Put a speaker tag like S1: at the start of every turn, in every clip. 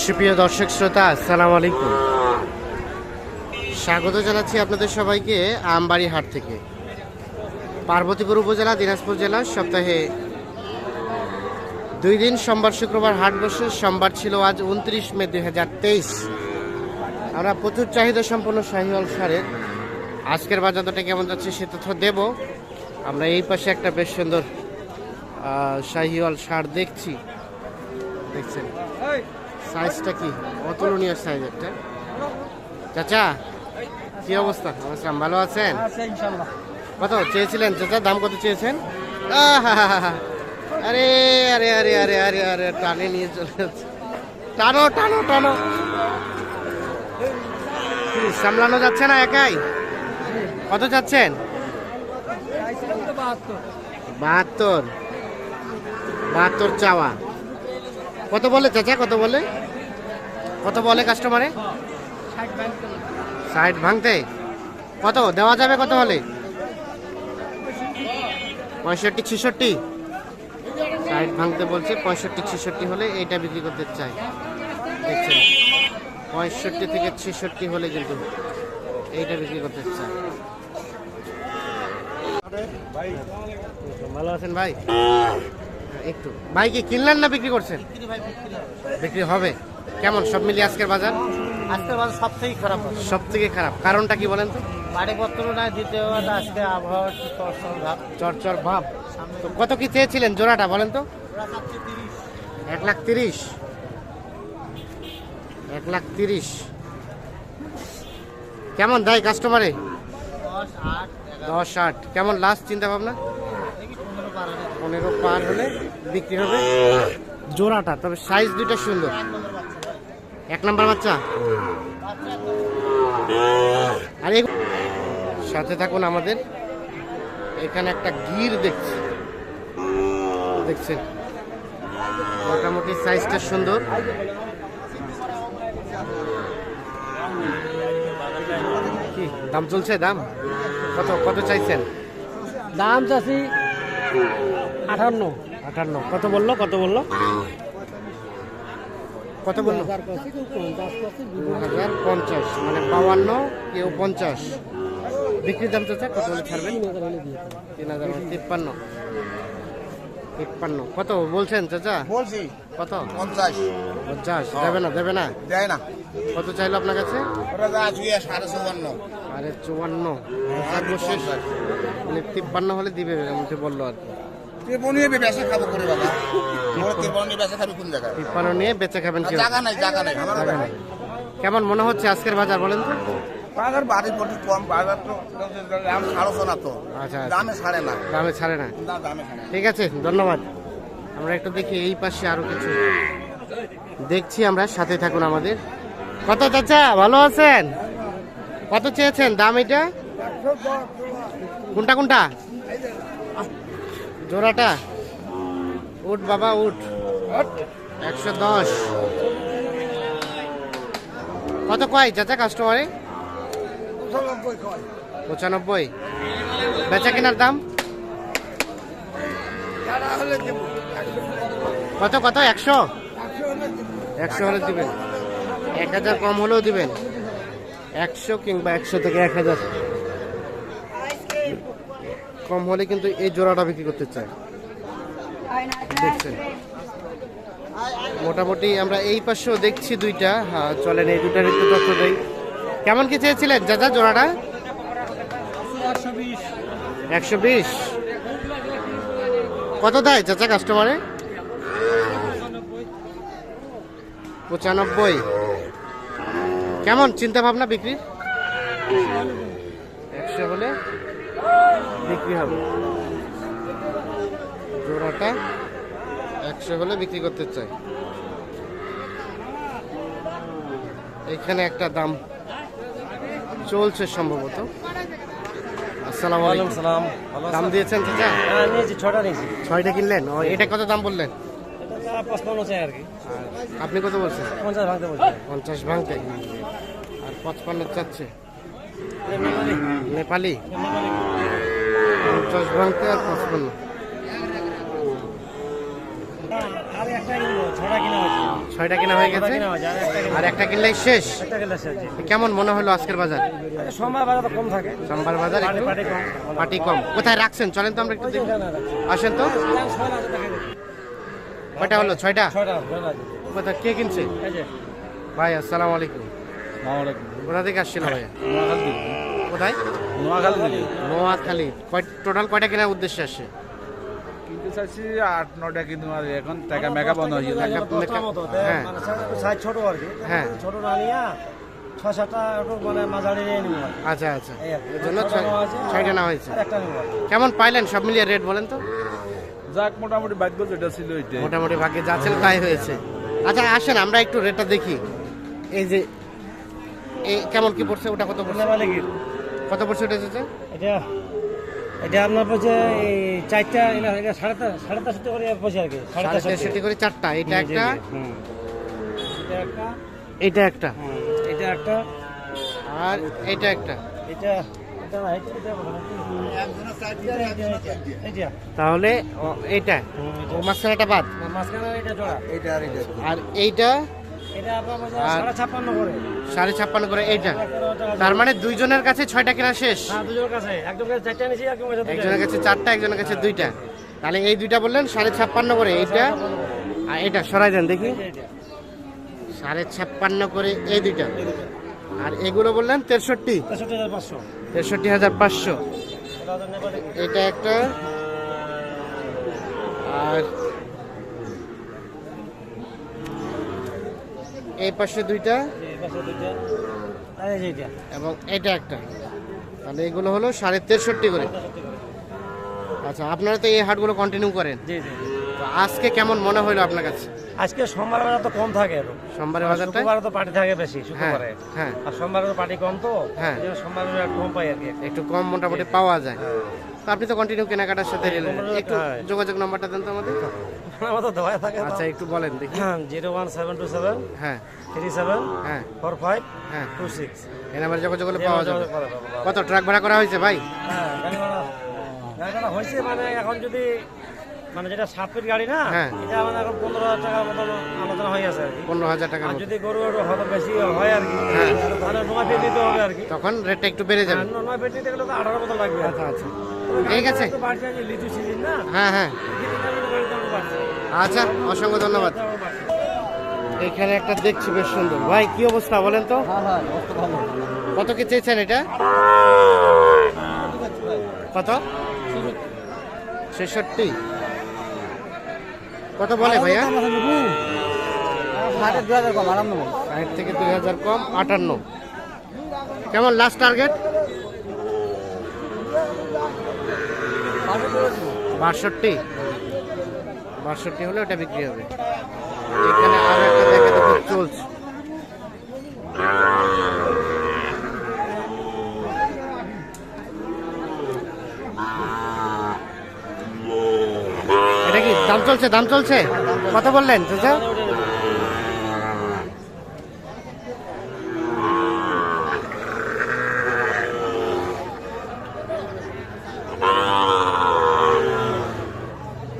S1: সুপ্রিয় দর্শক শ্রোতা, আসসালামু আলাইকুম। স্বাগত জানাচ্ছি আপনাদের সবাইকে আমবাড়ি হাট থেকে। পার্বতীপুর উপজেলা, দিনাজপুর জেলা, সপ্তাহে দুই দিন, সোমবার, শুক্রবার হাট বসে। সোমবার ছিল আজ উনত্রিশ মে দুই হাজার তেইশ। আমরা প্রচুর চাহিদা সম্পন্ন শাহিওয়াল সারের। আজকের বাজার দরটা কেমন যাচ্ছে সে তথ্য দেব। আমরা এই পাশে একটা বেশ সুন্দর শাহিওয়াল সার দেখছি। দেখছেন? সাইজটা কি? অতুলনীয় সাইজ একটা। চাচা কি অবস্থা? নমস্কার ভালো আছেন? কত চেয়েছিলেন? চাচা দাম কত চেয়েছেন। আরে আরে আরে আরে আরে আরে টানে নিয়ে চলে যাচ্ছে। টানো টানো টানো। সামলানো যাচ্ছে না একাই? কত চাচ্ছেন?
S2: বাহাত্তর।
S1: বাহাত্তর চাওয়া। কত বলে চাচা, কত বলে? কত বলে কাস্টমারে সাইড ভাঙতে। কত? দেওয়া যাবে কত হলে? পঁয়ষট্টি, ছেষট্টি। সাইড ভাঙতে বলছে, পঁয়ষট্টি, ছেষট্টি হলে এইটা বিক্রি করতে চাই দেখছেন? পঁয়ষট্টি থেকে ছেষট্টি হলে কিন্তু এইটা বিক্রি করতে চাই ভালো আছেন ভাই? একটু। ভাই কি কিনলেন না বিক্রি করছেন? বিক্রি হবে। কেমন? সব মিলিয়ে আজকের বাজার?
S2: আজকের বাজার সব থেকে খারাপ
S1: সব থেকে খারাপ। কারণটা কি বলেন তো?
S2: বাড়িপত্র না দ্বিতীয় আজকে আবহাওয়া চরচর ভাব।
S1: চরচর ভাব। তো কত কি চেয়েছিলেন জোড়াটা বলেন তো? এক লাখ তিরিশ। এক লাখ তিরিশ। কেমন দেয় কাস্টমারে?
S2: দশ আট
S1: কেমন লাস্ট চিন্তা ভাবনা
S2: দেখি পনেরো পার হলে
S1: পনেরো পার হলে বিক্রি হবে। জোড়াটা, তবে সাইজ দুইটা সুন্দর। এক নম্বর বাচ্চা। আর, সাথে থাকুন আমাদের। এখানে একটা গির দেখছি। দেখছেন? মোটামুটি সাইজটা সুন্দর। কি, দাম চলছে? দাম? কত কত চাইছেন?
S2: দাম চাষি আঠান্ন।
S1: আটান্ন কত বলল? কত বলল? কত বলল? দু হাজার পঞ্চাশ মানে বাউান্ন কেউ পঞ্চাশ। বিক্রির দাম চাচা কত হলে ছাড়বেন? তিন হাজার মানে তিপ্পান্ন। তিপ্পান্ন। কত বলছেন চাচা?
S3: বলছি।
S1: কত?
S3: পঞ্চাশ।
S1: পঞ্চাশ। দেবে না দেবে না?
S3: দেয় না।
S1: কত চাইলো আপনার কাছে?
S3: সাড়ে চুয়ান্ন।
S1: আরে চুয়ান্ন। সর্বশেষ মানে তিপ্পান্ন হলে দিবে এমনটি বলল আর কি।
S3: তেমনি বেসা খাব করে বাবা। মোর তেমনি বেসা খাবি কোন জায়গায়?
S1: তিপ্পান্ন নিয়ে বেচে খাবেন কি?
S3: জায়গা নাই জায়গা নাই
S1: জায়গা নেই। কেমন মনে হচ্ছে আজকের বাজার বলেন তো?
S3: বাজার বাড়ি কম বাজার তো দাম ছাড়ছো না তো।
S1: আচ্ছা, আচ্ছা।
S3: দামে ছাড়ে না।
S1: দামে ছাড়ে না।
S3: না দামে ছাড়ে না।
S1: ঠিক আছে ধন্যবাদ। আমরা একটু দেখি এই পাশে আরও কিছু। দেখছি আমরা সাথে থাকুন আমাদের। কত চাচা ভালো আছেন? কত চেয়েছেন দাম এটা? কোনটা কোনটা? জোড়াটা? উঠ বাবা, উঠ। একশো দশ। কত কয় চাচা কাস্টমারে পঁচানব্বই। বেচা কেনার দাম? কত কত? একশো? একশো হলে দিবেন। এক হাজার কম হলেও দিবেন। একশো কিংবা একশো থেকে এক হাজার। কম হলে কিন্তু এই জোড়াটা বিক্রি করতে চাই দেখছেন। মোটামুটি আমরা এই পাশেও দেখছি দুইটা। হ্যাঁ চলেন, এই দুটার একটু তথ্য দেই। কেমন কি চেয়েছিলেন যা যা জোড়াটা?
S2: একশো বিশ।
S1: কত দেয় চাচা কাস্টমারে পঁচানব্বই। কেমন, চিন্তা ভাবনা বিক্রির? একশো হলে? বিক্রি হবে। জোড়াটা একশো হলে বিক্রি করতে চাই। এখানে একটা দাম চলছে সম্ভবত। আসসালামু আলাইকুম।
S2: সালাম।
S1: দাম দিয়েছেন চাচা?
S2: হ্যাঁ নিয়েছি
S1: ছয়টা কিনলেন? ও এটা কত দাম বললেন?
S2: চাই আর কি।
S1: আর আপনি কত বলছেন?
S2: পঞ্চাশ ভাঙতে বলছি।
S1: পঞ্চাশ ভাঙতে। আর পঁচপান্ন চাচ্ছে। নেপালি। পঞ্চাশ ভাঙতে আর পঁচপান্ন। ছয়টা কেনা হয়ে গেছে।
S2: আর একটা কিনা
S1: কিনলেই শেষ। কেমন মনে হলো আজকের বাজার?
S2: সময় বাজার কম থাকে
S1: সোমবার বাজার একটু
S2: পাটি কম।
S1: কোথায় রাখছেন? চলেন তো আমরা একটু। আসেন তো। কয়টা হলো? ছয়টা? কোথায়? কে কিনছে? ভাই আসসালামু আলাইকুম। কোথা থেকে আসছিল ভাইয়া কোথায়? নোয়াখালী কয় টোটাল কয়টা কেনার উদ্দেশ্যে আসছে
S4: কিন্তু চাইছি আট নটা কিন্তু আর এখন টাকা মেকা বন্ধ হয়ে গেছে।
S1: হ্যাঁ।
S2: মানে সাইজ ছোট আর কি।
S1: হ্যাঁ।
S2: ছোট না নিয়ে ছয় সাতটা একটু মানে মাঝারি নিয়ে নিবো
S1: আচ্ছা আচ্ছা। এর জন্য
S2: ছয়টা নেওয়া
S1: হয়েছে। কেমন পাইলেন? সব মিলিয়ে রেট বলেন তো।
S4: যাক মোটামুটি ভাগ্য যেটা ছিল ওইটাই
S1: মোটামুটি ভাগ্যে যা ছিল তাই হয়েছে। আচ্ছা আসেন আমরা একটু রেটটা দেখি। এই যে এই কেমন কি পড়ছে ওটা কত পড়ছে? কত পড়ছে ওটা চাচা?
S2: এটা এটা আপনার পড়ছে এই চারটা এটা এটা সাড়ে সাড়ে চারশো করে পড়ছে আর কি সাড়ে
S1: সাড়ে
S2: চারশো
S1: করে চারটা এটা একটা।
S2: এটা একটা
S1: এটা একটা
S2: এটা একটা
S1: আর এটা একটা
S2: এটা।
S1: তাহলে ও, এইটা ও
S2: এটা।
S1: বাদ
S2: মাঝখানে এটা জোড়া
S1: আর এইটা
S2: সাড়ে ছাপ্পান্ন করে।
S1: এইটা। তার মানে দুইজনের কাছে ছয়টা কেনা শেষ?
S2: হ্যাঁ
S1: একজনের কাছে চারটা একজনের কাছে দুইটা। তাহলে এই দুইটা বললেন সাড়ে ছাপ্পান্ন করে এইটা? আর এটা সরাই দেন দেখি। সাড়ে ছাপ্পান্ন করে এই দুইটা। আর এগুলো বললেন তেষট্টি?
S2: তেষট্টি হাজার পাঁচশো? এটা
S1: একটা আর এই পাশে দুইটা? এবং এটা একটা। তাহলে এগুলো হলো সাড়ে তেষট্টি করে। আচ্ছা আপনারা তো এই হাটগুলো কন্টিনিউ করেন। আজকে কেমন মনে হলো আপনার কাছে?
S2: আজকে সোমবার বাজার তো কম থাকে আর
S1: বাজারটা
S2: শুক্রবারে তো পার্টি থাকে বেশি
S1: হ্যাঁ
S2: শুক্রবারে।
S1: হ্যাঁ।
S2: আর সোমবার তো পার্টি কম তো
S1: হ্যাঁ।
S2: জন্য কম পাই আর কি।
S1: একটু কম মোটামুটি পাওয়া যায়। তো আপনি তো কন্টিনিউ কেনাকাটার সাথে।
S2: হ্যাঁ।
S1: একটু
S2: হ্যাঁ।
S1: যোগাযোগ নাম্বারটা দেন তো আমাদের।
S2: আমার তো দেওয়া থাকে
S1: আচ্ছা একটু বলেন দেখি।
S2: Zero one seven two seven
S1: হ্যাঁ।
S2: থ্রি সেভেন
S1: হ্যাঁ।
S2: ফোর ফাইভ
S1: হ্যাঁ।
S2: Two six.
S1: এই নাম্বারে যোগাযোগ করলে পাওয়া যাবে। কত ট্রাক ভাড়া করা হয়েছে ভাই?
S2: হ্যাঁ হয়েছে মানে এখন যদি মানে যেটা সাত ফিট গাড়ি না
S1: হ্যাঁ।
S2: এটা মানে এখন পনেরো হাজার টাকার মতন আলোচনা হয়ে আছে
S1: পনেরো হাজার টাকার
S2: আর যদি গরু একটু হয়তো বেশি হয় আর কি
S1: হ্যাঁ।
S2: তাহলে নয় ফিট দিতে হবে আর কি।
S1: তখন রেটটা একটু বেড়ে যাবে।
S2: নয় ফিট দিতে গেলে তো আঠারো মতো লাগবে। কি।
S1: আচ্ছা। ঠিক আছে।
S2: লিচু সিজন না।
S1: হ্যাঁ হ্যাঁ। আচ্ছা অসংখ্য ধন্যবাদ। এখানে একটা দেখছি বেশ সুন্দর। ভাই কি অবস্থা বলেন তো? কত কি চেয়েছেন এটা? কত? ছেষট্টি। কত বলে ভাইয়া? ষাট থেকে দুই হাজার কম আটান্ন। কেমন লাস্ট টার্গেট বাষট্টি। বাষট্টি হলে ওটা বিক্রি হবে। এখানে আরও একটা দেখে দেখো চলছে। এটা কি দাম চলছে দাম চলছে? কত বললেন চাচা?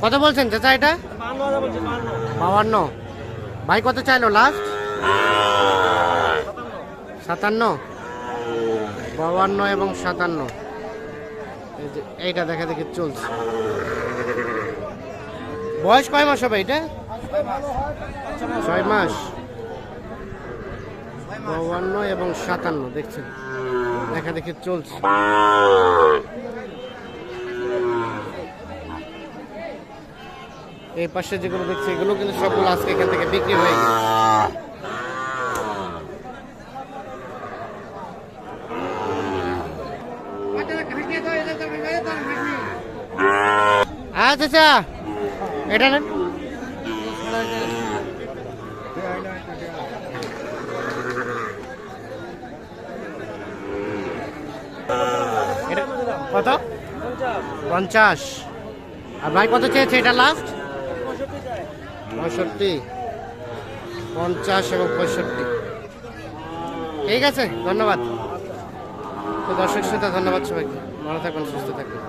S1: কত বলছেন চাচা এটা?
S2: বান্ন হাজার বলছে, বান্ন।
S1: বাউান্ন। ভাই কত চাইলো লাস্ট সাতান্ন। বাবান্ন এবং সাতান্ন। এই এইটা দেখা দেখি চলছে। বয়স কয় মাস হবে এটা? ছয় মাস। বাউান্ন এবং সাতান্ন, দেখছেন? দেখা দেখি চলছে। এই পাশে যেগুলো দেখছি, এগুলো কিন্তু সবগুলো আজকে এখান থেকে বিক্রি হয়ে গেছে। আচ্ছা আচ্ছা। এটা নেন কত?
S2: পঞ্চাশ।
S1: আর ভাই কত চেয়েছে এটা লাস্ট
S2: পঁয়ষট্টি।
S1: পঞ্চাশ এবং পঁয়ষট্টি। ঠিক আছে, ধন্যবাদ। তো দর্শক শ্রোতা, ধন্যবাদ সবাইকে। ভালো থাকবেন, সুস্থ থাকবেন।